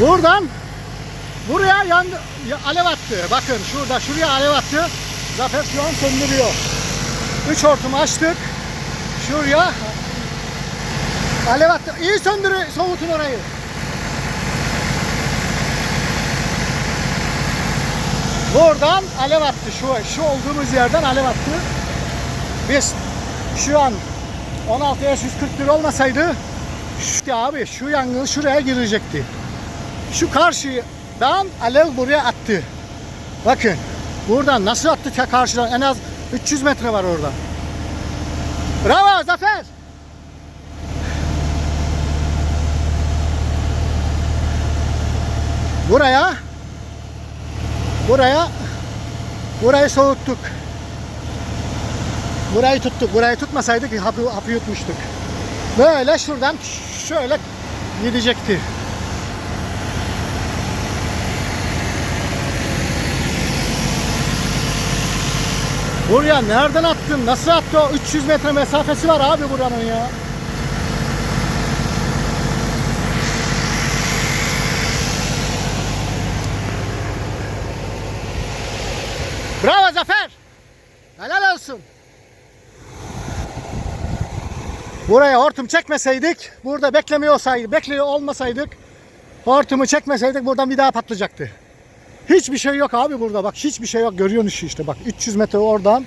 Buradan buraya yandı, ya- alev attı. Bakın şurada şuraya alev attı. Zafer şu an söndürüyor. Üç hortumu açtık. Şuraya alev attı. İyi söndürü, soğutun orayı. Buradan alev attı. Şu, şu olduğumuz yerden alev attı. Biz şu an 16 yaş 141 olmasaydı şu, abi şu yangın şuraya girecekti. Şu karşıdan alev buraya attı. Bakın buradan nasıl attı karşıdan en az 300 metre var orada. Bravo Zafer. Buraya buraya burayı soğuttuk. Burayı tuttuk. Burayı tutmasaydık hapı, hapı yutmuştuk. Böyle şuradan şöyle gidecekti. Buraya nereden attın? Nasıl attı o? 300 metre mesafesi var abi buranın ya. Bravo Zafer. Helal olsun. Buraya hortum çekmeseydik, burada beklemiyor olsaydı, bekliyor olmasaydık, hortumu çekmeseydik buradan bir daha patlayacaktı. Hiçbir şey yok abi burada bak hiçbir şey yok görüyorsun işte bak 300 metre oradan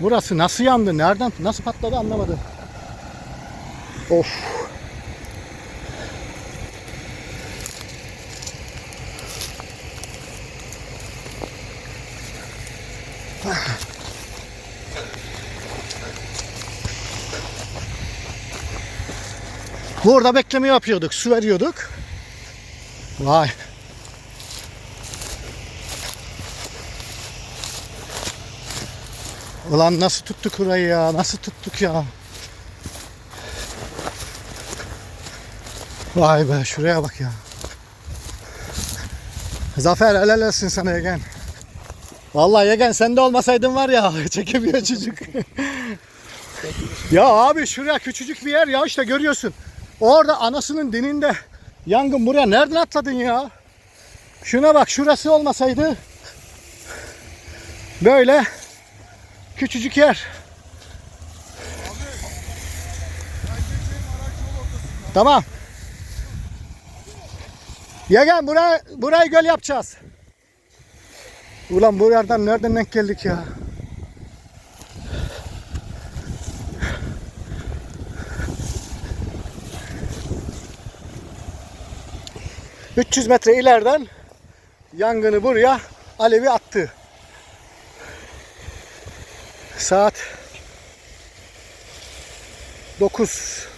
burası nasıl yandı nereden nasıl patladı anlamadım. Of. Burada bekleme yapıyorduk su veriyorduk. Vay. Ulan nasıl tuttuk burayı ya? Nasıl tuttuk ya? Vay be şuraya bak ya. Zafer helal olsun sana Yegen. Vallahi Yegen sen de olmasaydın var ya çekemiyor çocuk. ya abi şuraya küçücük bir yer ya işte görüyorsun. Orada anasının dininde yangın buraya nereden atladın ya? Şuna bak şurası olmasaydı böyle Küçücük yer. Tamam. Yegen buraya, burayı göl yapacağız. Ulan bu yerden nereden denk geldik ya? ...300 metre ileriden... ...yangını buraya... ...alevi attı. Saat 9